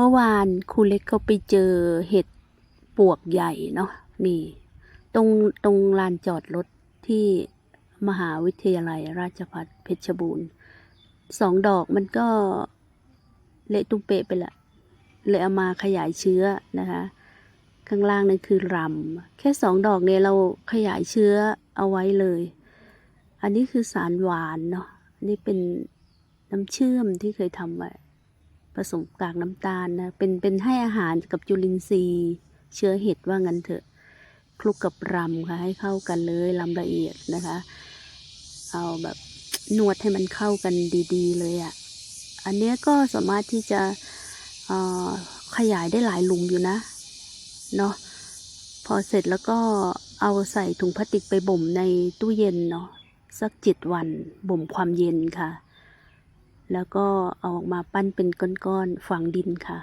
เมื่อวานครูเล็กเขาไปเจอเห็ดปวกใหญ่เนาะนี่ตรงตรงลานจอดรถที่มหาวิทยาลัยราชภัฏเพชรบูรณ์สองดอกมันก็เละตุ้มเปะไปละ เลยเอามาขยายเชื้อนะคะ ข้างล่างนั่นคือรำ แค่สองดอกเนี่ยเราขยายเชื้อเอาไว้เลย อันนี้คือสารหวานเนาะนี่เป็นน้ำเชื่อมที่เคยทำไว้ สมกากน้ำตาลนะเป็นเป็นให้อาหารกับจุลินทรีย์ เชื้อเห็ดว่างั้นเถอะคลุกกับรำค่ะให้เข้ากันเลยรำละเอียดนะคะ เอาแบบนวดให้มันเข้ากันดีๆ เลยอะ่ะ อันเนี้ยก็สามารถที่จะขยายได้หลายหลุมอยู่นะเนาะพอเสร็จแล้วก็เอาใส่ถุงพลาสติกไปบ่มในตู้เย็นเนาะสักเจ็ดวันบ่มความเย็นค่ะ แล้วก็เอาออกมาปั้นเป็นก้อนๆฝังดินค่ะ